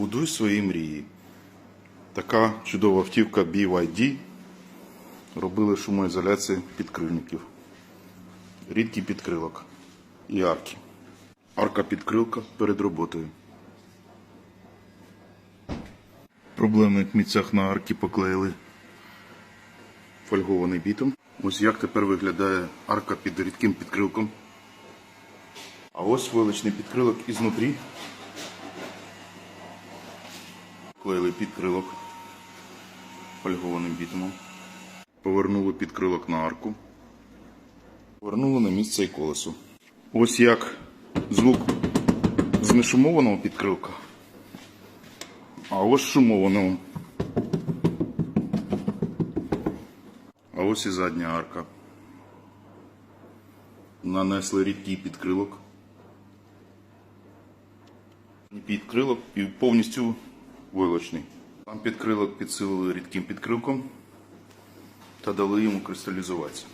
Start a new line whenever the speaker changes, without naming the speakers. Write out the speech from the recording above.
Будуй свої мрії. Така чудова автівка BYD. Робили шумоізоляцію підкрильників. Рідкий підкрилок і арки. Арка підкрилка перед роботою. Проблемних місцях на арки поклеїли фольгований бітом. Ось як тепер виглядає арка під рідким підкрилком. А ось виличний підкрилок ізнутрі. Клеїли підкрилок фольгованим бітумом. Повернули підкрилок на арку. Повернули на місце і колесо. Ось як звук з нешумованого підкрилка. А ось шумованого. А ось і задня арка. Нанесли рідкий підкрилок. Підкрилок і повністю вилочний. Там підкрилок підсилили рідким підкрилком та дали йому кристалізуватися.